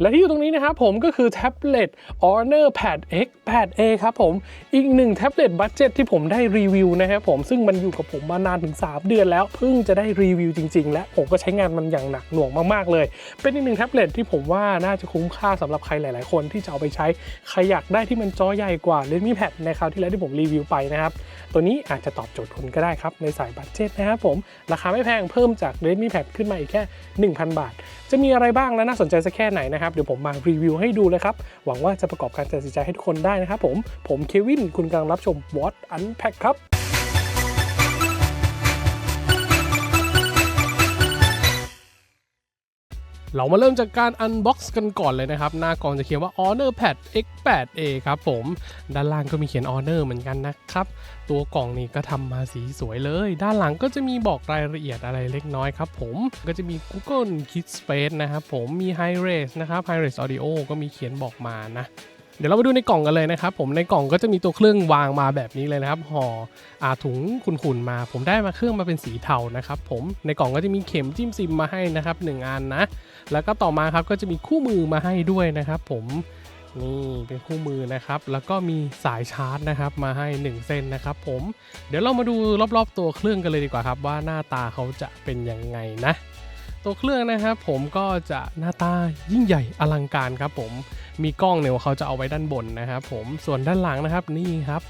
และที่อยู่ตรงนี้นะครับผมก็คือแท็บเล็ต Honor Pad X Pad A ครับผมอีกหนึ่งแท็บเล็ตบัตเจ็ตที่ผมได้รีวิวนะครับผมซึ่งมันอยู่กับผมมานานถึง 3 เดือนแล้ว เพิ่งจะได้รีวิวจริง ๆ และผมก็ใช้งานมันอย่างหนักหน่วงมากๆเลย เป็นอีกหนึ่งแท็บเล็ตที่ผมว่าน่าจะคุ้มค่าสำหรับใครหลาย ๆ คนที่จะเอาไปใช้ใครอยากได้ที่มันจอใหญ่กว่า Redmi Pad ในคราวที่แล้วที่ผมรีวิวไปนะครับตัวนี้อาจจะตอบโจทย์คุณก็ได้ครับในสายบัตเจ็ตนะครับผมราคาไม่แพงเพิ่มจาก Redmi Pad ขึ้นมาอีกแค่ 1,000 บาทจะมีอะไรบ้างและน่าสนใจสักแค่ไหนนะครับ เดี๋ยวผมมารีวิวให้ดูเลยครับ หวังว่าจะประกอบการตัดสินใจให้ทุกคนได้นะครับผม ผมเควิน คุณกำลังรับชม What Unpack ครับ เรามาเริ่มจากการอันบ็อกซ์กันก่อนเลยนะครับ หน้ากล่องจะเขียนว่า Honor Pad X8A ครับผม ด้านล่างก็มีเขียน Honor เหมือนกันนะครับ ตัวกล่องนี้ก็ทำมาสีสวยเลย ด้านหลังก็จะมีบอกรายละเอียดอะไรเล็กน้อยครับผม ก็จะมี Google Kit Space นะครับผมมี High Res นะครับ High Res Audio ก็มีเขียนบอกมานะเดี๋ยวเรามาดูในกล่องกันเลยนะครับผมในกล่องก็จะมีตัวเครื่องวางมาแบบนี้เลยนะครับห่ออาถุงขุ่นๆมา ผมได้มาเครื่องมาเป็นสีเทานะครับผมในกล่องก็จะมีเข็มจิ้มซิมมาให้นะครับหนึ่งอันนะ แล้วก็ต่อมาครับก็จะมีคู่มือมาให้ด้วยนะครับ ผมนี่เป็นคู่มือนะครับ แล้วก็มีสายชาร์จนะครับ มาให้ 1 เส้นนะครับผม เดี๋ยวเรามาดูรอบๆ ตัวเครื่องกันเลยดีกว่าครับ ว่าหน้าตาเขาจะเป็นยังไงนะ ตัวเครื่องนะครับผมก็จะหน้าตายิ่งใหญ่อลังการครับผม มีกล้องเนี่ยเขาจะเอาไว้ด้านบนนะครับผม ส่วนด้านหลังนะครับนี่ครับ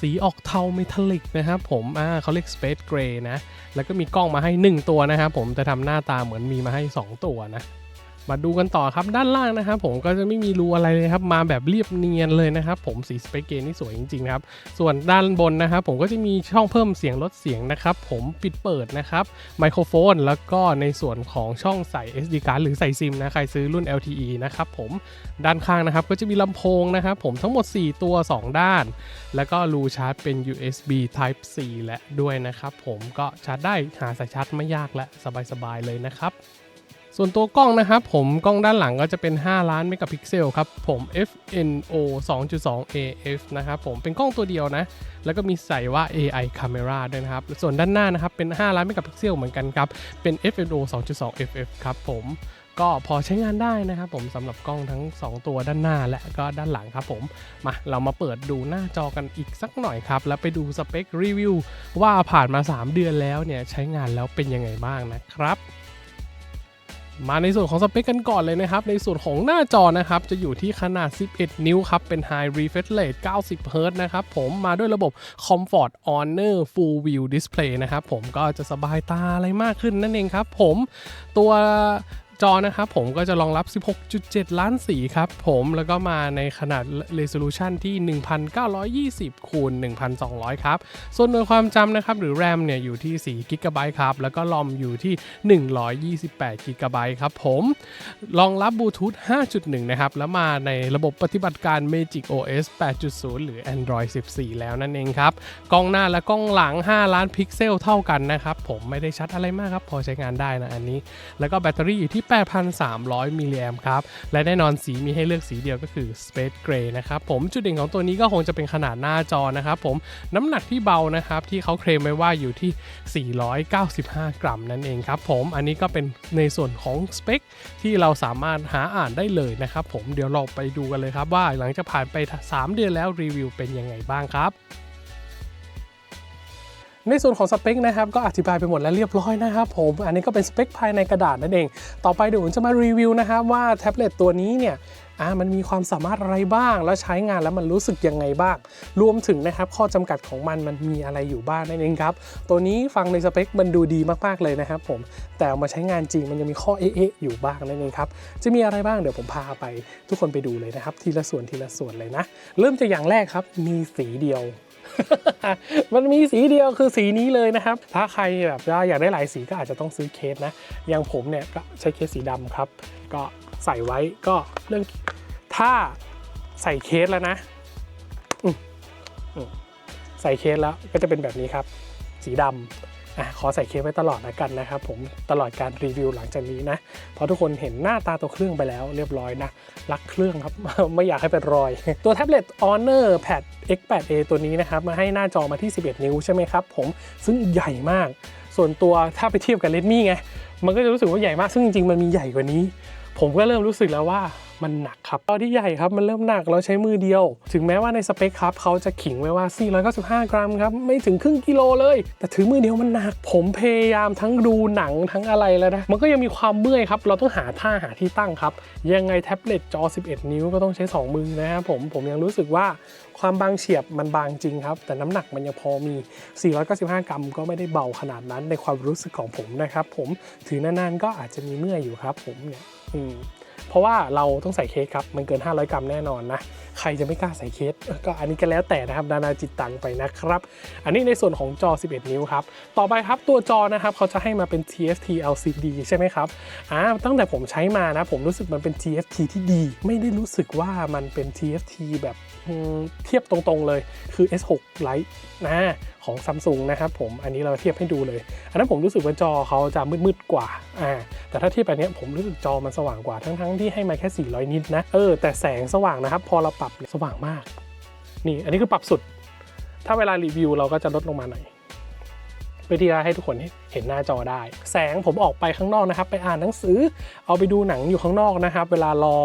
สีออกเทาเมทัลลิกนะครับผมอ่าเขาเรียก Space Gray นะ แล้วก็มีกล้องมาให้ 1 ตัวนะครับผมจะทำหน้าตาเหมือนมีมาให้ 2 ตัวนะ มาดูกันต่อครับด้านล่างนะครับ ผมก็จะไม่มีรูอะไรเลยครับ มาแบบเรียบเนียนเลยนะครับ ผมสีสเปกเกนี่สวยจริงๆครับ ส่วนด้านบนนะครับ ผมก็จะมีช่องเพิ่มเสียงลดเสียงนะครับ ผมปิดเปิดนะครับไมโครโฟน แล้วก็ในส่วนของช่องใส่ SD card หรือใส่ซิมนะใครซื้อรุ่น LTE นะครับผมด้านข้างนะครับ ก็จะมีลำโพงนะครับผมทั้งหมด 4 ตัว 2 ด้าน แล้วก็รูชาร์จเป็น USB Type C และด้วยนะครับ ผมก็ชาร์จได้หาสายชาร์จไม่ยากและสบายๆเลยนะครับ ส่วนตัวกล้องนะครับผมกล้องด้านหลังก็จะเป็น 5 ล้านเมกะพิกเซลครับผม FNO 2.2 AF นะครับผมเป็นกล้องตัวเดียวนะ แล้วก็มีใส่ว่า AI Camera ด้วยนะครับ ส่วนด้านหน้านะครับเป็น 5 ล้านเมกะพิกเซลเหมือนกันครับ เป็น FNO 2.2 FF ครับผมก็พอใช้งานได้นะครับผมสำหรับกล้องทั้ง 2 ตัวด้านหน้าและก็ด้านหลังครับผมมาเรามาเปิดดูหน้าจอกันอีกสักหน่อยครับ แล้วไปดูสเปครีวิวว่าผ่านมา 3 เดือนแล้วเนี่ยใช้งานแล้วเป็นยังไงบ้างนะครับ มาในส่วนของสเปคกันก่อนเลยนะครับ ในส่วนของหน้าจอนะครับ จะอยู่ที่ขนาด 11 นิ้วครับ เป็น High Refresh Rate 90 Hz นะครับผมมาด้วยระบบ Comfort Honor Full View Display นะครับผมก็จะสบายตาอะไรมากขึ้นนั่นเองครับผมตัว จอนะครับผมก็จะรองรับ 16.7 ล้านสีครับผมแล้วก็มาในขนาด Resolution ที่ 1920คูณ1200 ครับ ส่วนหน่วยความจำนะครับหรือ RAM เนี่ยอยู่ที่ 4 g b ครับ แล้วก็ ROM อยู่ที่ 128 g b ครับผมรองรับบลูทูธ 5.1 นะครับ แล้วมาในระบบปฏิบัติการ Magic OS 8.0 หรือ Android 14 แล้วนั่นเองครับ กล้องหน้าและกล้องหลัง 5 ล้านพิกเซลเท่ากันนะครับ ผมไม่ได้ชัดอะไรมากครับ พอใช้งานได้นะอันนี้ แล้วก็แบตเตอรี่อยู่ที่8,300 มิลลิแอมครับ และแน่นอนสีมีให้เลือกสีเดียวก็คือ Space Gray นะครับผมจุดเด่นของตัวนี้ก็คงจะเป็นขนาดหน้าจอนะครับผมน้ำหนักที่เบานะครับที่เขาเคลมไว้ว่าอยู่ที่ 495 กรัมนั่นเองครับผมอันนี้ก็เป็นในส่วนของสเปคที่เราสามารถหาอ่านได้เลยนะครับผมเดี๋ยวเราไปดูกันเลยครับว่าหลังจากผ่านไป 3 เดือนแล้วรีวิวเป็นยังไงบ้างครับ ในส่วนของสเปคนะครับก็อธิบายไปหมดแล้วเรียบร้อยนะครับผม อันนี้ก็เป็นสเปคภายในกระดาษนั่นเอง ต่อไปเดี๋ยวผมจะมารีวิวนะครับว่าแท็บเล็ตตัวนี้เนี่ยอ่ามันมีความสามารถอะไรบ้าง แล้วใช้งานแล้วมันรู้สึกยังไงบ้าง รวมถึงนะครับข้อจำกัดของมันมันมีอะไรอยู่บ้างนั่นเองครับ ตัวนี้ฟังในสเปคมันดูดีมากๆเลยนะครับผม แต่มาใช้งานจริงมันยังมีข้อเอ๊ะอยู่บ้างนั่นเองครับ จะมีอะไรบ้างเดี๋ยวผมพาไป ทุกคนไปดูเลยนะครับ ทีละส่วนทีละส่วนเลยนะ เริ่มจากอย่างแรกครับ มีสีเดียว มันมีสีเดียวคือสีนี้เลยนะครับ ถ้าใครแบบอยากได้หลายสีก็อาจจะต้องซื้อเคสนะ อย่างผมเนี่ยก็ใช้เคสสีดำครับ ก็ใส่ไว้ก็เรื่องถ้าใส่เคสแล้วนะใส่เคสแล้วก็จะเป็นแบบนี้ครับ สีดำ อขอใส่เคสไว้ตลอดแล้วกันนะครับผมตลอดการรีวิวหลังจากนี้นะเพราะทุกคนเห็นหน้าตาตัวเครื่องไปแล้วเรียบร้อยนะ รักเครื่องครับ ไม่อยากให้เป็นรอย ตัวแท็บเล็ต Honor Pad X8A ตัวนี้นะครับ มาให้หน้าจอมาที่ 11 นิ้วใช่ไหมครับผมซึ่งใหญ่มาก ส่วนตัวถ้าไปเทียบกับ Redmi ไงมันก็จะรู้สึกว่าใหญ่มากซึ่งจริงๆมันมีใหญ่กว่านี้ ผมก็เริ่มรู้สึกแล้วว่า มันหนักครับจอที่ใหญ่ครับมันเริ่มหนักเราใช้มือเดียว ถึงแม้ว่าในสเปคครับเขาจะขิงไว้ว่า 495 กรัมครับไม่ถึงครึ่งกิโลเลย แต่ถือมือเดียวมันหนัก ผมพยายามทั้งดูหนังทั้งอะไรแล้วนะมันก็ยังมีความเมื่อยครับ เราต้องหาท่าหาที่ตั้งครับ ยังไงแท็บเล็ตจอ 11 นิ้วก็ต้องใช้ 2 มือนะครับผมผมยังรู้สึกว่าความบางเฉียบมันบางจริงครับ แต่น้ำหนักมันยังพอมี 495 กรัมก็ไม่ได้เบาขนาดนั้นในความรู้สึกของผมนะครับผมถือนานๆก็อาจจะมีเมื่อยอยู่ครับผมเนี่ยอืม เพราะว่าเราต้องใส่เคสครับมันเกิน 500 กรัมแน่นอนนะใครจะไม่กล้าใส่เคสก็อันนี้ก็แล้วแต่นะครับนานาจิตตังไปนะครับ อันนี้ในส่วนของจอ 11 นิ้วครับ ต่อไปครับตัวจอนะครับเขาจะให้มาเป็น TFT LCD ใช่ไหมครับอ่าตั้งแต่ผมใช้มานะผมรู้สึกมันเป็น TFT ที่ดี ไม่ได้รู้สึกว่ามันเป็น TFT แบบ เทียบตรงๆเลย คือ S6 Lite นะของซัมซุงนะครับผมอันนี้เราเทียบให้ดูเลย อันนั้นผมรู้สึกว่าจอเขาจะมืดๆกว่าอ่า แต่ถ้าเทียบไปเนี้ยผมรู้สึกจอมันสว่างกว่าทั้งๆที่ให้มาแค่ 400 นิดนะเออแต่แสงสว่างนะครับ พอเราปรับสว่างมาก นี่อันนี้คือปรับสุด ถ้าเวลารีวิวเราก็จะลดลงมาหน่อย เพื่อที่จะให้ทุกคนเห็นหน้าจอได้ แสงผมออกไปข้างนอกนะครับ ไปอ่านหนังสือ เอาไปดูหนังอยู่ข้างนอกนะครับ เวลารอ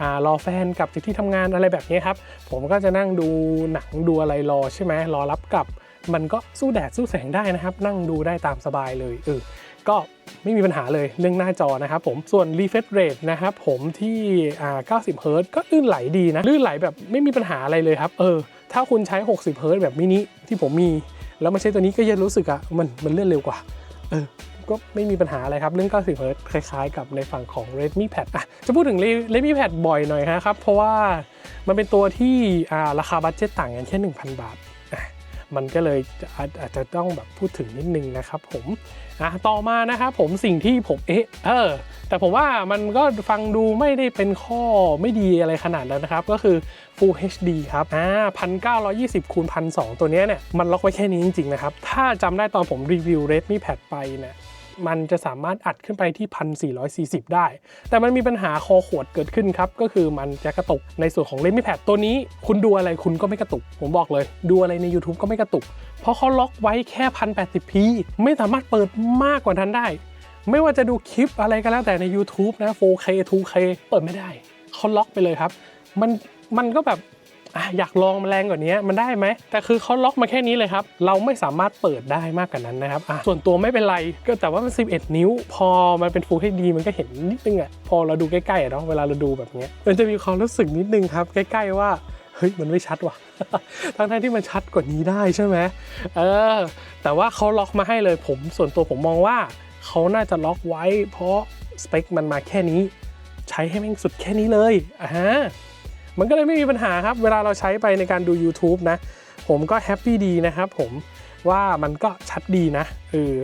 อ่ารอแฟนกลับจากที่ทำงานอะไรแบบนี้ครับ ผมก็จะนั่งดูหนังดูอะไรรอใช่ไหมรอรับกลับ มันก็สู้แดดสู้แสงได้นะครับ นั่งดูได้ตามสบายเลยเออก็ไม่มีปัญหาเลยเรื่องหน้าจอนะครับผมส่วน refresh rate นะครับผมที่อ่า90 Hz ก็ลื่นไหลดีนะลื่นไหลแบบไม่มีปัญหาอะไรเลยครับเออถ้าคุณใช้ 60 Hz แบบมินิที่ผมมี แล้วมาใช้ตัวนี้ก็ยังรู้สึกอะมันมันเลื่อนเร็วกว่าเออก็ไม่มีปัญหาอะไรครับเรื่อง90 Hz คล้ายๆ กับในฝั่งของ Redmi Pad อะจะพูดถึง Redmi Pad บ่อยหน่อยนะครับ เพราะว่ามันเป็นตัวที่อ่าราคาบัตเจ็ตต่างกันแค่ 1,000 บาท มันก็เลยอาจอาจจะต้องแบบพูดถึงนิดนึงนะครับผมอะต่อมานะครับผมสิ่งที่ผมเอ๊ะเออแต่ผมว่ามันก็ฟังดูไม่ได้เป็นข้อไม่ดีอะไรขนาดนั้นนะครับ ก็คือ Full HD ครับอ่าพันเก้าร้อยี่สิบคูณพันสตัวนี้เนี่ยมันล็อกไว้แค่นี้จริงๆนะครับ ถ้าจำได้ตอนผมรีวิว Redmi Pad ไปเนี่ยมันจะสามารถอัดขึ้นไปที่ 1440 ได้ แต่มันมีปัญหาคอขวดเกิดขึ้นครับ ก็คือมันจะกระตุกในส่วนของ Redmi Pad ตัวนี้ คุณดูอะไรคุณก็ไม่กระตุก ผมบอกเลย ดูอะไรใน YouTube ก็ไม่กระตุก เพราะเขาล็อกไว้แค่ 1080p ไม่สามารถเปิดมากกว่านั้นได้ ไม่ว่าจะดูคลิปอะไรก็แล้วแต่ใน YouTube นะ 4K 2K เปิดไม่ได้ เขาล็อกไปเลยครับ มัน มันก็แบบอยากลองแรงกว่านี้มันได้ไหมแต่คือเขาล็อกมาแค่นี้เลยครับ เราไม่สามารถเปิดได้มากกว่านั้นนะครับส่วนตัวไม่เป็นไรก็แต่ว่ามัน 11 นิ้ว พอมันเป็น Full HD มันก็เห็นนิดนึงอะพอเราดูใกล้ๆอะเนาะเวลาเราดูแบบเนี้ยมันจะมีความรู้สึกนิดนึงครับ ใกล้ ๆ ว่าเฮ้ยมันไม่ชัดว่ะ ทั้งๆที่มันชัดกว่านี้ได้ใช่ไหมเออ แต่ว่าเขาล็อกมาให้เลยผม ส่วนตัวผมมองว่าเขาน่าจะล็อกไว้ เพราะสเปคมันมาแค่นี้ ใช้ให้แม่งสุดแค่นี้เลยอ่าฮะ มันก็เลยไม่มีปัญหาครับ เวลาเราใช้ไปในการดู YouTube นะ ผมก็แฮปปี้ดีนะครับผมว่ามันก็ชัดดีนะเออ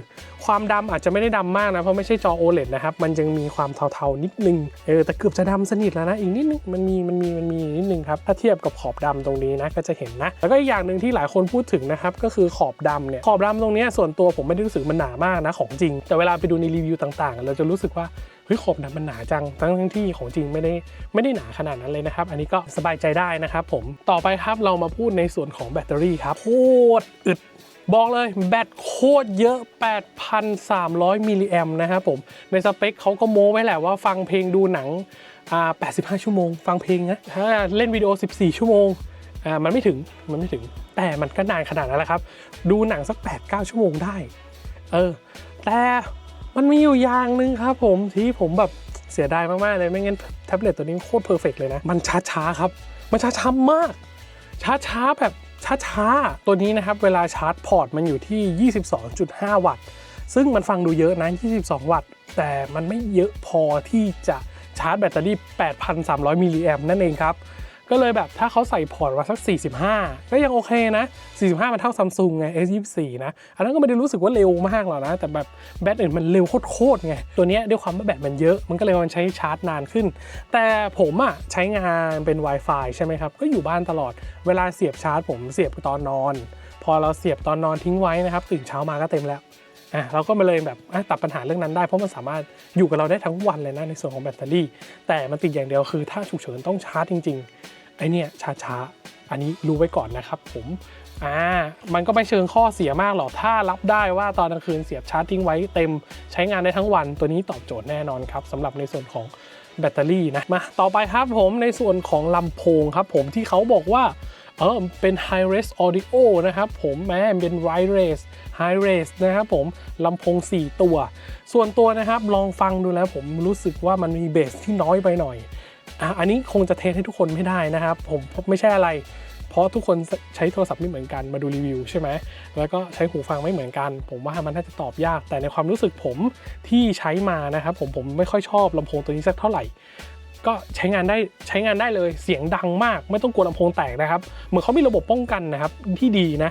ความดำอาจจะไม่ได้ดำมากนะ เพราะไม่ใช่จอ OLED นะครับ มันยังมีความเทาๆนิดนึงเออแต่เกือบจะดำสนิทแล้วนะ อีกนิดนึงมันมีมันมีมันมีนิดนึงครับ ถ้าเทียบกับขอบดำตรงนี้นะ ก็จะเห็นนะ แล้วก็อีกอย่างหนึ่งที่หลายคนพูดถึงนะครับ ก็คือขอบดำเนี่ย ขอบดำตรงนี้ส่วนตัวผมไม่ได้รู้สึกมันหนามากนะของจริง แต่เวลาไปดูในรีวิวต่างๆ เราจะรู้สึกว่า เฮ้ยขอบดำมันหนาจังทั้งทั้งที่ของจริงไม่ได้ไม่ได้หนาขนาดนั้นเลยนะครับ อันนี้ก็สบายใจได้นะครับผมต่อไปครับเรามาพูดในส่วนของแบตเตอรี่ครับโคตรอึดบอกเลยแบตโคตรเยอะ 8,300 มิลลิแอมนะครับผม ในสเปคเขาก็โม้ไว้แหละว่าฟังเพลงดูหนังอ่า85 ชั่วโมง ฟังเพลงนะถ้าเล่นวิดีโอ 14 ชั่วโมงอ่ามันไม่ถึง มันไม่ถึง แต่มันก็นานขนาดนั้นแหละครับ ดูหนังสัก 8-9 ชั่วโมงได้ เออ แต่ มันมีอยู่อย่างหนึ่งครับผมที่ผมแบบเสียดายมากๆเลยไม่งั้นแท็บเล็ตตัวนี้โคตรเพอร์เฟกเลยนะ มันช้าๆครับ มันช้าๆมาก ช้าๆแบบช้าๆ ตัวนี้นะครับ เวลาชาร์จพอร์ตมันอยู่ที่ 22.5 วัตต์ ซึ่งมันฟังดูเยอะนะ 22 วัตต์ แต่มันไม่เยอะพอที่จะชาร์จแบตเตอรี่ 8,300 มิลลิแอมนั่นเองครับ ก็เลยแบบถ้าเขาใส่พอร์ตมาสัก 45 ก็ยังโอเคนะ 45 มันเท่าซัมซุงไง S24 นะ อันนั้นก็ไม่ได้รู้สึกว่าเร็วมากหรอกนะ แต่แบบแบตอื่นมันเร็วโคตรๆไง ตัวนี้ด้วยความว่าแบตมันเยอะ มันก็เลยมันใช้ชาร์จนานขึ้น แต่ผมอะใช้งานเป็น Wi-Fi ใช่ไหมครับ ก็อยู่บ้านตลอด เวลาเสียบชาร์จ ผมเสียบตอนนอน พอเราเสียบตอนนอนทิ้งไว้นะครับ ตื่นเช้ามาก็เต็มแล้วอะเราก็มาเลยแบบตัดปัญหาเรื่องนั้นได้เพราะมันสามารถอยู่กับเราได้ทั้งวันเลยนะในส่วนของแบตเตอรี่ แต่มันติดอย่างเดียวคือถ้าฉุกเฉินต้องชาร์จจริง ๆ ไอเนี่ยช้าๆ อันนี้รู้ไว้ก่อนนะครับผมอ่ามันก็ไม่เชิงข้อเสียมากหรอกถ้ารับได้ว่าตอนกลางคืนเสียบชาร์จทิ้งไว้เต็มใช้งานได้ทั้งวันตัวนี้ตอบโจทย์แน่นอนครับสำหรับในส่วนของแบตเตอรี่นะมาต่อไปครับผมในส่วนของลำโพงครับผมที่เขาบอกว่าเออเป็น High Res Audio นะครับผมแม้เป็น Wide Res High Res นะครับผมลำโพง 4 ตัว ส่วนตัวนะครับลองฟังดูแล้วผมรู้สึกว่ามันมีเบสที่น้อยไปหน่อย อันนี้คงจะเทสให้ทุกคนไม่ได้นะครับ ผมไม่ใช่อะไร เพราะทุกคนใช้โทรศัพท์ไม่เหมือนกันมาดูรีวิวใช่ไหมแล้วก็ใช้หูฟังไม่เหมือนกัน ผมว่ามันน่าจะตอบยาก แต่ในความรู้สึกผมที่ใช้มานะครับผมผมไม่ค่อยชอบลำโพงตัวนี้สักเท่าไหร่ก็ใช้งานได้ใช้งานได้เลยเสียงดังมาก ไม่ต้องกลัวลำโพงแตกนะครับ เหมือนเขามีระบบป้องกันนะครับที่ดีนะ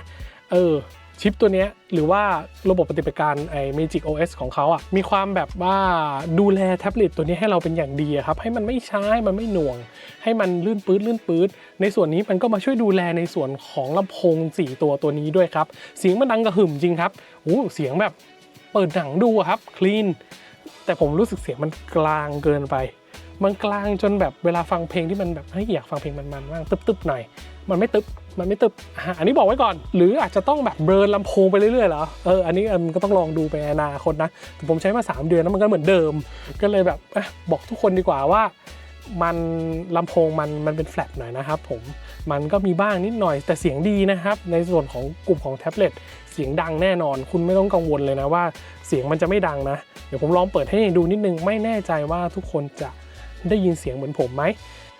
เออ ชิปตัวนี้หรือว่าระบบปฏิบัติการไอ้ Magic OS ของเขาอะมีความแบบว่าดูแลแท็บเล็ตตัวนี้ให้เราเป็นอย่างดีครับ ให้มันไม่ช้าให้มันไม่หน่วง ให้มันลื่นปื๊ดลื่นปื๊ดในส่วนนี้มันก็มาช่วยดูแลในส่วนของลำโพง 4 ตัวตัวนี้ด้วยครับ เสียงมันดังกระหึ่มจริงครับโอ้เสียงแบบเปิดหนังดูครับคลีนแต่ผมรู้สึกเสียงมันกลางเกินไป มันกลางจนแบบเวลาฟังเพลงที่มันแบบเฮ้ยอยากฟังเพลงมันๆบ้างตึบๆหน่อย มันไม่ตึบมันไม่ตึบอันนี้บอกไว้ก่อน หรืออาจจะต้องแบบเบิร์นลำโพงไปเรื่อยๆเหรอ เออ อันนี้มันก็ต้องลองดูไปนอนาคตนะ แต่ผมใช้มา 3 เดือนแล้วมันก็เหมือนเดิม ก็เลยแบบอบอกทุกคนดีกว่าว่า มันลำโพงมันมันเป็นแฟลตหน่อยนะครับผม มันก็มีบ้างนิดหน่อยแต่เสียงดีนะครับ ในส่วนของกลุ่มของแท็บเล็ตเสียงดังแน่นอน คุณไม่ต้องกังวลเลยนะว่า เสียงมันจะไม่ดังนะ เดี๋ยวผมลองเปิดให้ดูนิดนึง ไม่แน่ใจว่าทุกคนจะ ได้ยินเสียงเหมือนผมไหม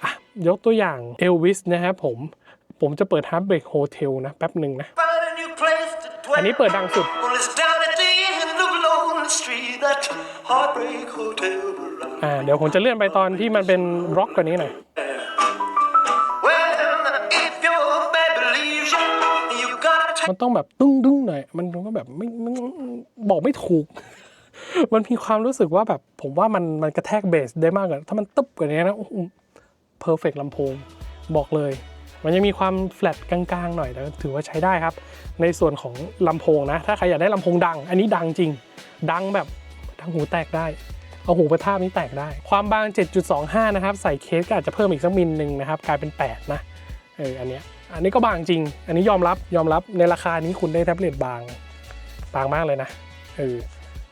อะยกตัวอย่างเอลวิสนะครับผม ผมจะเปิด Heartbreak Hotel นะแป๊บหนึ่งนะ Find a new place to dwell. อันนี้เปิดดังสุด Well, it's down at the end of Lonely Street, that heartbreak hotel. around. อ่าเดี๋ยวผมจะเลื่อนไปตอนที่มันเป็นร็อกกว่านี้หน่อย Well, if your bed believes you, you gotta take มันต้องแบบตึ้งดึ้งหน่อย มันก็แบบไม่ไม่บอกไม่ถูก มันมีความรู้สึกว่าแบบผมว่ามันมันกระแทกเบสได้มากกว่าถ้ามันตึ๊บกว่านี้นะเพอร์เฟกลำโพงบอกเลย มันยังมีความแฟลตกลางๆหน่อยแต่ถือว่าใช้ได้ครับ ในส่วนของลำโพงนะ ถ้าใครอยากได้ลำโพงดัง อันนี้ดังจริง ดังแบบดังหูแตกได้เอาหูไปทาบนี้แตกได้ ความบาง 7.25 นะครับ ใส่เคสก็อาจจะเพิ่มอีกสักมิลหนึ่งนะครับ กลายเป็น 8 นะ เออ อันเนี้ย อันนี้ก็บางจริง อันนี้ยอมรับ ยอมรับ ในราคานี้คุณได้แท็บเล็ตบาง บางมากเลยนะ เออ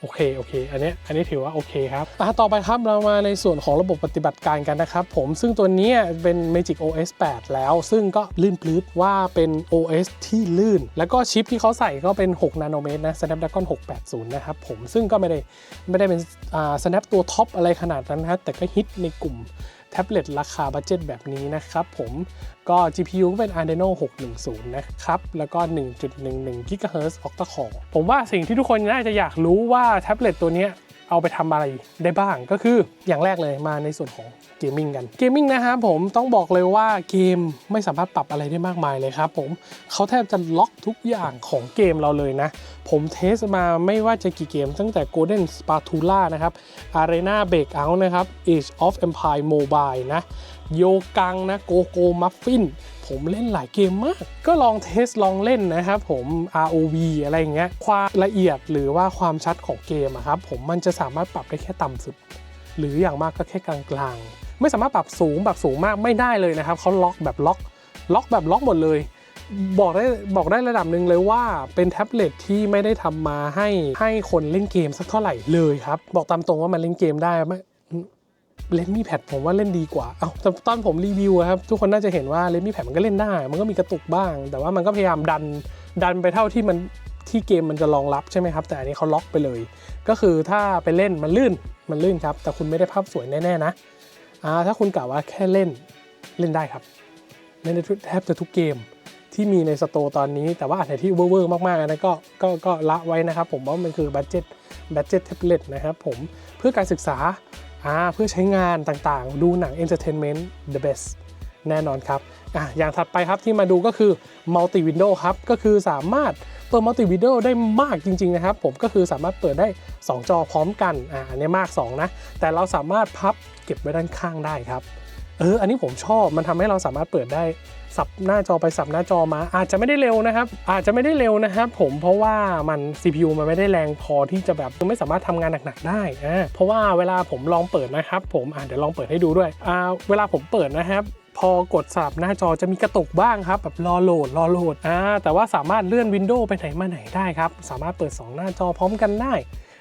โอเคโอเค อันนี้อันนี้ถือว่าโอเคครับอะต่อไปครับเรามาในส่วนของระบบปฏิบัติการกันนะครับผมซึ่งตัวนี้เป็น Magic OS 8 แล้ว ซึ่งก็ลื่นปลื้ดว่าเป็น OS ที่ลื่น แล้วก็ชิปที่เขาใส่ก็เป็น 6 นาโนเมตรนะ Snapdragon 680 นะครับผมซึ่งก็ไม่ได้ไม่ได้เป็นอ่า Snap ตัวท็อปอะไรขนาดนั้นนะแต่ก็ฮิตในกลุ่ม แท็บเล็ตราคาบัจเจ็ตแบบนี้นะครับผมก็ GPU ก็เป็น Adreno 610 นะครับ แล้วก็ 1.11 GHz Octa Core ผมว่าสิ่งที่ทุกคนน่าจะอยากรู้ว่าแท็บเล็ตตัวนี้เอาไปทำอะไรได้บ้างก็คืออย่างแรกเลยมาในส่วนของ เกมมิ่งกันเกมมิ่งนะครับผมต้องบอกเลยว่าเกมไม่สามารถปรับอะไรได้มากมายเลยครับผมเขาแทบจะล็อกทุกอย่างของเกมเราเลยนะ ผมเทสมาไม่ว่าจะกี่เกม ตั้งแต่ Golden Spatula นะครับ Arena Breakout นะครับ Age of Empire Mobile นะโยกังนะโกโกมัฟฟินผมเล่นหลายเกมมาก ก็ลองเทสลองเล่นนะครับผม ROV อะไรอย่างเงี้ยความละเอียดหรือว่าความชัดของเกมครับผมมันจะสามารถปรับได้แค่ต่ำสุด หรืออย่างมากก็แค่กลางๆ ไม่สามารถปรับสูงแบบสูงมากไม่ได้เลยนะครับเขาล็อกแบบล็อก ล็อกแบบล็อกหมดเลย บอกได้บอกได้ระดับหนึ่งเลยว่าเป็นแท็บเล็ตที่ไม่ได้ทำมาให้ให้คนเล่นเกมสักเท่าไหร่เลยครับ บอกตามตรงว่ามันเล่นเกมได้ไม่เลนมี่แพดผมว่าเล่นดีกว่า เอาแต่ตอนผมรีวิวครับ ทุกคนน่าจะเห็นว่าเลนมี่แพดมันก็เล่นได้ มันก็มีกระตุกบ้าง แต่ว่ามันก็พยายามดัน ดันไปเท่าที่มันที่เกมมันจะรองรับใช่ไหมครับ แต่อันนี้เขาล็อกไปเลย ก็คือถ้าไปเล่นมันลื่น มันลื่นครับ แต่คุณไม่ได้ภาพสวยแน่ ๆ นะ ถ้าคุณกล่าวว่าแค่เล่นเล่นได้ครับ เล่นได้แทบจะทุกเกมที่มีในสโตร์ตอนนี้ แต่ว่าอันไหนที่เวอร์มากๆอันนั้นก็ก็ก็ละไว้นะครับ ผมว่ามันคือบัตเจ็ตบัตเจ็ตแท็บเล็ตนะครับผมเพื่อการศึกษาอ่าเพื่อใช้งานต่างๆ ดูหนัง Entertainment the best แน่นอนครับอะอย่างถัดไปครับที่มาดูก็คือ Multi Window ครับ ก็คือสามารถเปิด Multi Window ได้มากจริง ๆ นะครับ ผมก็คือสามารถเปิดได้ 2 จอพร้อมกันอ่าอันนี้มาก 2 นะ แต่เราสามารถพับ ก็บไว้ด้านข้างได้ครับเอออันนี้ผมชอบมันทำให้เราสามารถเปิดได้สับหน้าจอไปสับหน้าจอมา อาจจะไม่ได้เร็วนะครับ อาจจะไม่ได้เร็วนะครับ ผมเพราะว่ามัน CPU มันไม่ได้แรงพอที่จะแบบไม่สามารถทำงานหนักๆได้อ่าเพราะว่าเวลาผมลองเปิดนะครับ ผมอ่าเดี๋ยวลองเปิดให้ดูด้วยอ่าเวลาผมเปิดนะครับพอกดสับหน้าจอจะมีกระตุกบ้างครับแบบรอโหลดรอโหลดอ่าแต่ว่าสามารถเลื่อนวินโดว์ไปไหนมาไหนได้ครับ สามารถเปิด 2 หน้าจอพร้อมกันได้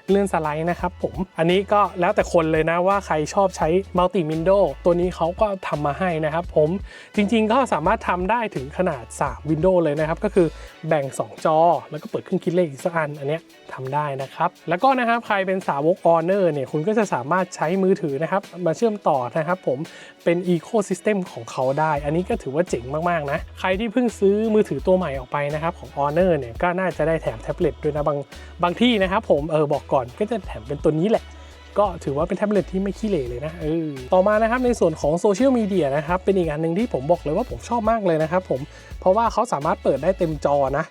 เลื่อนสไลด์นะครับผม อันนี้ก็แล้วแต่คนเลยนะว่าใครชอบใช้มัลติวินโดตัวนี้เขาก็ทำมาให้นะครับผม จริงๆก็สามารถทำได้ถึงขนาด 3 วินโดว์เลยนะครับ ก็คือแบ่ง 2 จอ แล้วก็เปิดเครื่องคิดเลขอีกสักอัน อันเนี้ยทำได้นะครับ แล้วก็นะครับใครเป็นสาวก Honor เนี่ยคุณก็จะสามารถใช้มือถือนะครับมาเชื่อมต่อนะครับผมเป็น Ecosystem ของเขาได้ อันนี้ก็ถือว่าเจ๋งมากๆนะ ใครที่เพิ่งซื้อมือถือตัวใหม่ออกไปนะครับของ Honor เนี่ยก็น่าจะได้แถมแท็บเล็ตด้วยนะบางบางที่นะครับผมเออบอกก่อนก็จะแถมเป็นตัวนี้แหละ ก็ถือว่าเป็นแท็บเล็ตที่ไม่ขี้เหร่เลยนะเออต่อมานะครับในส่วนของโซเชียลมีเดียนะครับเป็นอีกอันหนึ่งที่ผมบอกเลยว่าผมชอบมากเลยนะครับผมเพราะว่าเขาสามารถเปิดได้เต็มจอนะ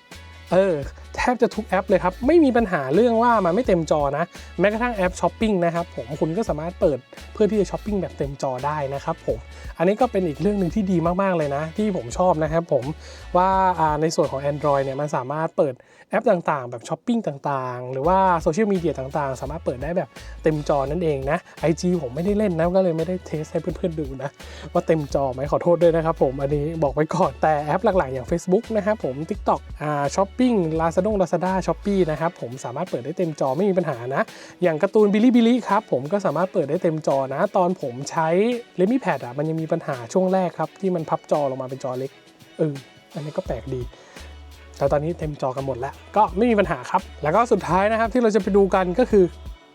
เออแทบจะทุกแอปเลยครับ ไม่มีปัญหาเรื่องว่ามันไม่เต็มจอนะ แม้กระทั่งแอปช้อปปิ้งนะครับผมคุณก็สามารถเปิดเพื่อที่จะช้อปปิ้งแบบเต็มจอได้นะครับผมอันนี้ก็เป็นอีกเรื่องหนึ่งที่ดีมากๆเลยนะ ที่ผมชอบนะครับผมว่าอ่าในส่วนของ Android เนี่ยมันสามารถเปิด แอปต่างๆ แบบช้อปปิ้งต่างๆ หรือว่าโซเชียลมีเดียต่างๆ สามารถเปิดได้แบบเต็มจอนั่นเองนะ IG ผมไม่ได้เล่นนะ ก็เลยไม่ได้เทสให้เพื่อนๆดูนะ ว่าเต็มจอไหมขอโทษด้วยนะครับผมอันนี้บอกไว้ก่อนแต่แอปหลักๆ อย่าง Facebook นะครับผม TikTok อ่าช้อปปิ้ง Lazada Lazada Shopee นะครับผมสามารถเปิดได้เต็มจอไม่มีปัญหานะ อย่างการ์ตูนบิลิบิลิครับผมก็สามารถเปิดได้เต็มจอนะ ตอนผมใช้ l e m i Pad อะมันยังมีปัญหาช่วงแรกครับที่มันพับจอลงมาเป็นจอเล็กเอออันนี้ก็แปลกดี แต่ตอนนี้เต็มจอกันหมดแล้ว ก็ไม่มีปัญหาครับ แล้วก็สุดท้ายนะครับที่เราจะไปดูกันก็คือ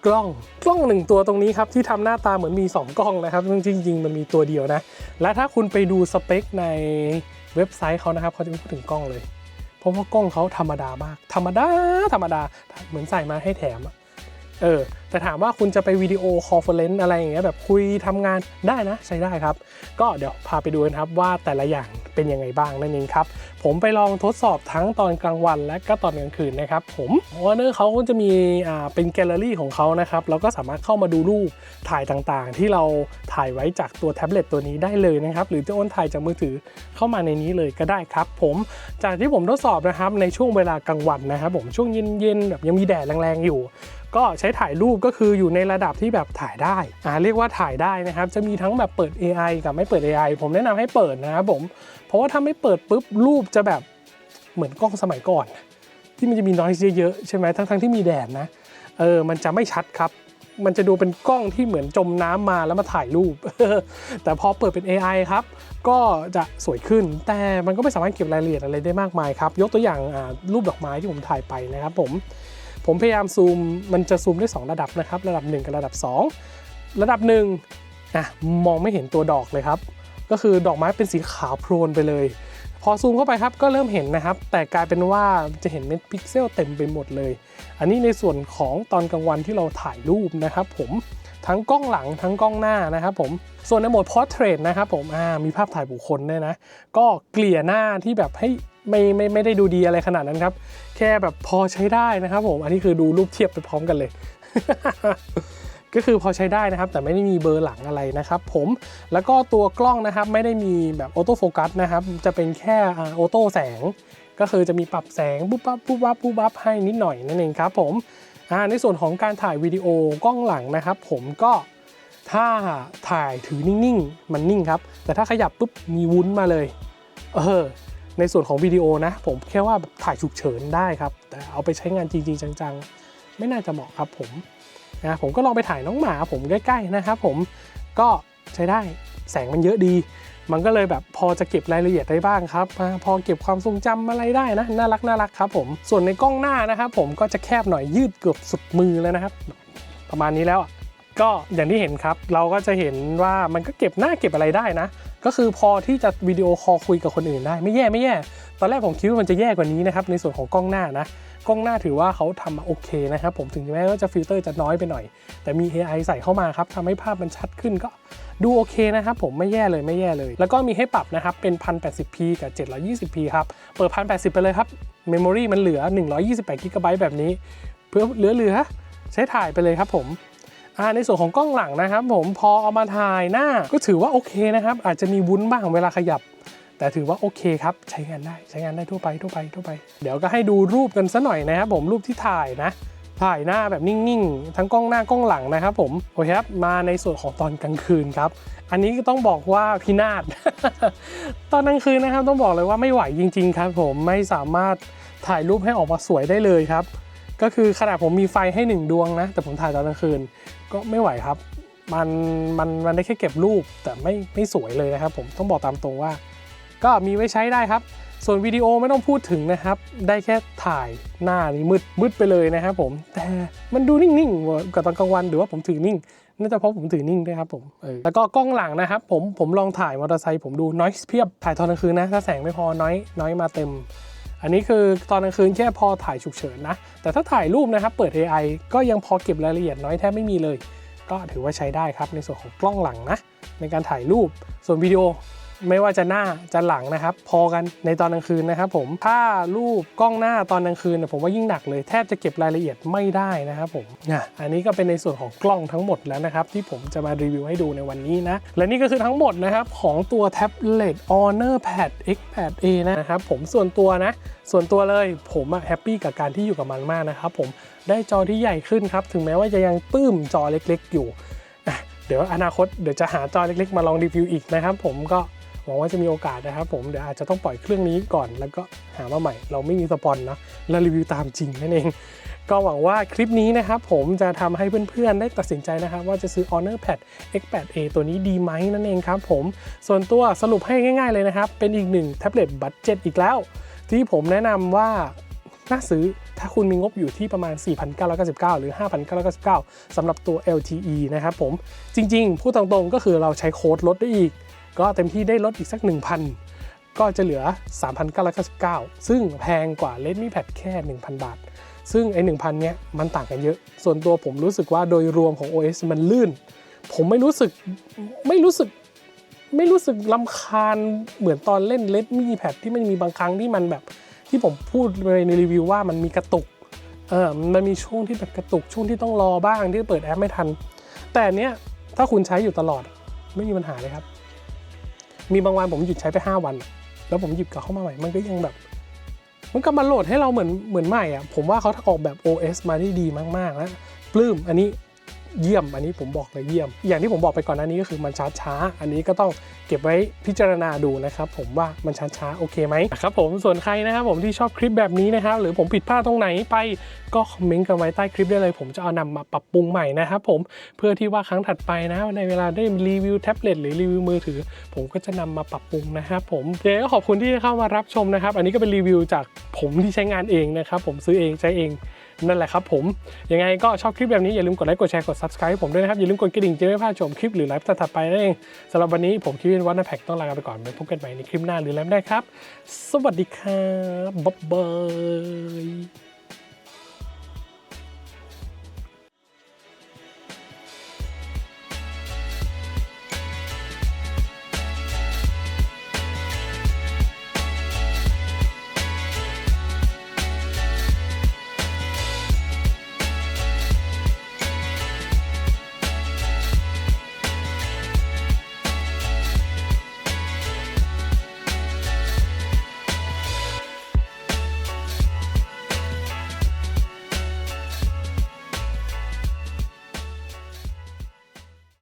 กล้องกล้องหนึ่งตัวตรงนี้ครับที่ทำหน้าตาเหมือนมี 2 กล้องนะครับซึ่งจริงๆมันมีตัวเดียวนะ และถ้าคุณไปดูสเปคในเว็บไซต์เขานะครับเขาจะไม่พูดถึงกล้องเลยเพราะว่ากล้องเขาธรรมดามาก ธรรมดาธรรมดาเหมือนใส่มาให้แถมเออ แต่ถามว่าคุณจะไปวิดีโอคอลเฟอเรนซ์อะไรอย่างเงี้ยแบบคุยทำงานได้นะใช้ได้ครับ ก็เดี๋ยวพาไปดูกันครับว่าแต่ละอย่างเป็นยังไงบ้างนั่นเองครับ ผมไปลองทดสอบทั้งตอนกลางวันและก็ตอนกลางคืนนะครับ ผมวอร์เนอร์เขาก็จะมีอ่าเป็นแกลเลอรี่ของเขานะครับเราก็สามารถเข้ามาดูรูปถ่ายต่างๆ ที่เราถ่ายไว้จากตัวแท็บเล็ตตัวนี้ได้เลยนะครับหรือจะโอนถ่ายจากมือถือเข้ามาในนี้เลยก็ได้ครับ ผมจากที่ผมทดสอบนะครับในช่วงเวลากลางวันนะครับ ผมช่วงเย็นๆแบบยังมีแดดแรงๆอยู่ ก็ใช้ถ่ายรูปก็คืออยู่ในระดับที่แบบถ่ายได้อ่าเรียกว่าถ่ายได้นะครับ จะมีทั้งแบบเปิด AI กับไม่เปิด AI ผมแนะนำให้เปิดนะครับผม เพราะว่าถ้าไม่เปิดปุ๊บรูปจะแบบเหมือนกล้องสมัยก่อน ที่มันจะมีน้อยเยอะๆใช่ไหมทั้งๆที่มีแดดนะเออมันจะไม่ชัดครับมันจะดูเป็นกล้องที่เหมือนจมน้ำมาแล้วมาถ่ายรูป แต่พอเปิดเป็น AI ครับ ก็จะสวยขึ้น แต่มันก็ไม่สามารถเก็บรายละเอียดอะไรได้มากมายครับ ยกตัวอย่างรูปดอกไม้ที่ผมถ่ายไปนะครับผม ผมพยายามซูมมันจะซูมได้ 2 ระดับนะครับ ระดับ 1 กับระดับ 2 ระดับ1อะมองไม่เห็นตัวดอกเลยครับ ก็คือดอกไม้เป็นสีขาวโพลนไปเลย พอซูมเข้าไปครับก็เริ่มเห็นนะครับ แต่กลายเป็นว่าจะเห็นเม็ดพิกเซลเต็มไปหมดเลย อันนี้ในส่วนของตอนกลางวันที่เราถ่ายรูปนะครับผมทั้งกล้องหลังทั้งกล้องหน้านะครับผมส่วนในโหมด Portrait นะครับผมมีภาพถ่ายบุคคลด้วยนะ ก็เกลี่ยหน้าที่แบบให้ ไม่ไม่ไม่ได้ดูดีอะไรขนาดนั้นครับ แค่แบบพอใช้ได้นะครับผม อันนี้คือดูรูปเทียบไปพร้อมกันเลย ก็คือพอใช้ได้นะครับ แต่ไม่ได้มีเบอร์หลังอะไรนะครับผมแล้วก็ตัวกล้องนะครับไม่ได้มีแบบออโต้โฟกัสนะครับ จะเป็นแค่ออโต้แสง ก็คือจะมีปรับแสงปุ๊บปั๊บปุ๊บปั๊บปุ๊บปั๊บให้นิดหน่อยนั่นเองครับผมในส่วนของการถ่ายวิดีโอกล้องหลังนะครับ ผมก็ถ้าถ่ายถือนิ่งๆ มันนิ่งครับ แต่ถ้าขยับปุ๊บมีวุ้นมาเลย เออ ในส่วนของวิดีโอนะ ผมแค่ว่าถ่ายฉุกเฉินได้ครับ แต่เอาไปใช้งานจริง ๆ จังๆ ไม่น่าจะเหมาะครับผมนะผมก็ลองไปถ่ายน้องหมา ผมใกล้ๆนะครับผมก็ใช้ได้แสงมันเยอะดี มันก็เลยแบบพอจะเก็บรายละเอียดได้บ้างครับพอเก็บความทรงจำอะไรได้นะน่ารักน่ารักครับผมส่วนในกล้องหน้านะครับผมก็จะแคบหน่อยยืดเกือบสุดมือแล้วนะครับ ประมาณนี้แล้วก็อย่างที่เห็นครับ เราก็จะเห็นว่ามันก็เก็บหน้าเก็บอะไรได้นะ ก็คือพอที่จะวิดีโอคอลคุยกับคนอื่นได้ไม่แย่ไม่แย่ ตอนแรกผมคิดว่ามันจะแย่กว่านี้นะครับในส่วนของกล้องหน้านะกล้องหน้าถือว่าเขาทำมาโอเคนะครับผมถึงแม้ว่าจะฟิลเตอร์จะน้อยไปหน่อย แต่มี AI ใส่เข้ามาครับทำให้ภาพมันชัดขึ้นก็ดูโอเคนะครับผมไม่แย่เลยไม่แย่เลย แล้วก็มีให้ปรับนะครับ เป็น 1080p กับ 720p ครับ เปิด 1080 ไปเลยครับเมมโมรีมันเหลือ 128 g b แบบนี้ เพื่อเหลือเหลือๆใช้ถ่ายไปเลยครับผม อ่าในส่วนของกล้องหลังนะครับ ผมพอเอามาถ่ายหน้าก็ถือว่าโอเคนะครับ อาจจะมีวุ้นบ้างเวลาขยับ แต่ถือว่าโอเคครับใช้งานได้ใช้งานได้ทั่วไปทั่วไปทั่วไป เดี๋ยวก็ให้ดูรูปกันซะหน่อยนะครับผมรูปที่ถ่ายนะ ถ่ายหน้าแบบนิ่งๆ ทั้งกล้องหน้ากล้องหลังนะครับ ผมโอเคครับมาในส่วนของตอนกลางคืนครับอันนี้ก็ต้องบอกว่าพินาศตอนกลางคืนนะครับ ต้องบอกเลยว่าไม่ไหวจริง ๆ ครับ ผมไม่สามารถถ่ายรูปให้ออกมาสวยได้เลยครับ ก็คือขนาดผมมีไฟให้หนึ่งดวงนะ แต่ผมถ่ายตอนกลางคืน ก็ไม่ไหวครับ มันมันมันได้แค่เก็บรูปแต่ไม่ไม่สวยเลยนะครับ ผมต้องบอกตามตรงว่า ก็มีไว้ใช้ได้ครับ ส่วนวิดีโอไม่ต้องพูดถึงนะครับ ได้แค่ถ่ายหน้านี่มืดมืดไปเลยนะครับผมแต่มันดูนิ่งๆกว่าตอนกลางวันหรือว่าผมถือนิ่งน่าจะเพราะผมถือนิ่งด้วยครับผมเออแล้วก็กล้องหลังนะครับ ผมผมลองถ่ายมอเตอร์ไซค์ผมดูน้อยเพียบถ่ายตอนกลางคืนนะถ้าแสงไม่พอน้อยน้อยมาเต็ม อันนี้คือตอนกลางคืนแค่พอถ่ายฉุกเฉินนะ แต่ถ้าถ่ายรูปนะครับเปิด AI ก็ยังพอเก็บรายละเอียดน้อยแทบไม่มีเลย ก็ถือว่าใช้ได้ครับในส่วนของกล้องหลังนะในการถ่ายรูปส่วนวิดีโอ ไม่ว่าจะหน้าจะหลังนะครับ พอกันในตอนกลางคืนนะครับผมถ้ารูปกล้องหน้าตอนกลางคืนผมว่ายิ่งหนักเลยแทบจะเก็บรายละเอียดไม่ได้นะครับผมอะอันนี้ก็เป็นในส่วนของกล้องทั้งหมดแล้วนะครับ ที่ผมจะมารีวิวให้ดูในวันนี้นะและนี่ก็คือทั้งหมดนะครับของตัวแท็บเล็ต Honor Pad X8a นะครับผมส่วนตัวนะ ส่วนตัวเลยผมอะแฮปปี้กับการที่อยู่กับมันมากนะครับผมได้จอที่ใหญ่ขึ้นครับถึงแม้ว่าจะยังปื้มจอเล็กๆ อยู่เดี๋ยวอนาคตเดี๋ยวจะหาจอเล็กๆ มาลองรีวิวอีกนะครับผมก็ หวังว่าจะมีโอกาสนะครับผม เดี๋ยวอาจจะต้องปล่อยเครื่องนี้ก่อน แล้วก็หามาใหม่ เราไม่มีสปอนนะแล้วรีวิวตามจริงนั่นเอง ก็หวังว่าคลิปนี้นะครับผมจะทำให้เพื่อนๆ ได้ตัดสินใจนะครับ ว่าจะซื้อ Honor Pad X8a ตัวนี้ดีไหมนั่นเองครับผม ส่วนตัวสรุปให้ง่าย ๆเลยนะครับ เป็นอีกหนึ่งแท็บเล็ตบัตเจ็ตอีกแล้ว ที่ผมแนะนำว่าน่าซื้อถ้าคุณมีงบอยู่ที่ประมาณ 4,999 หรือ 5,999สำหรับตัว LTE นะครับผม จริงๆ พูดตรงๆ ก็คือเราใช้โค้ดลดได้อีก ก็เต็มที่ได้ลดอีกสัก 1,000 ก็จะเหลือ 3,999 ซึ่งแพงกว่า Redmi Pad แค่ 1,000 บาท ซึ่งไอ้1,000 เนี้ยมันต่างกันเยอะ ส่วนตัวผมรู้สึกว่าโดยรวมของ OS มันลื่น ผมไม่รู้สึกไม่รู้สึกไม่รู้สึกลำคาญเหมือนตอนเล่น Redmi Pad ที่มันมีบางครั้งที่มันแบบ ที่ผมพูดไปในรีวิวว่ามันมีกระตุกเออมันมีช่วงที่แบบกระตุกช่วงที่ต้องรอบ้างที่เปิดแอปไม่ทัน แต่เนี้ยถ้าคุณใช้อยู่ตลอดไม่มีปัญหาเลยครับ มีบางวันผมหยุดใช้ไป 5 วัน แล้วผมหยิบกลับเข้ามาใหม่ มันก็ยังแบบ มันก็มาโหลดให้เราเหมือนเหมือนใหม่อะ ผมว่าเขาออกแบบ OS มาได้ดีมากๆนะปลื้มอันนี้ เยี่ยม อันนี้ผมบอกเลยเยี่ยม อย่างที่ผมบอกไปก่อนหน้านี้ก็คือมันช้าช้า อันนี้ก็ต้องเก็บไว้พิจารณาดูนะครับผมว่ามันช้าช้าโอเคไหมครับผมส่วนใครนะครับผมที่ชอบคลิปแบบนี้นะครับหรือผมผิดพลาดตรงไหนไปก็คอมเมนต์กันไว้ใต้คลิปได้เลย ผมจะเอานำมาปรับปรุงใหม่นะครับผมเพื่อที่ว่าครั้งถัดไปนะในเวลาได้รีวิวแท็บเล็ตหรือรีวิวมือถือ ผมก็จะนำมาปรับปรุงนะครับผมเดี๋ยวก็ขอบคุณที่เข้ามารับชมนะครับ อันนี้ก็เป็นรีวิวจากผมที่ใช้งานเองนะครับผมซื้อเองใช้เอง นั่นแหละครับผม ยังไงก็ชอบคลิปแบบนี้อย่าลืมกดไลค์กดแชร์กด subscribe ให้ผมด้วยนะครับ อย่าลืมกดกระดิ่งจะไม่พลาดชมคลิปหรือไลฟ์ถัดไปนั่นเองสำหรับวันนี้ผมคิดว่านาแพ็กต้องลาไปก่อนไปพบกันใหม่ในคลิปหน้าหรือไลฟ์ได้ครับ สวัสดีครับบ๊ายบาย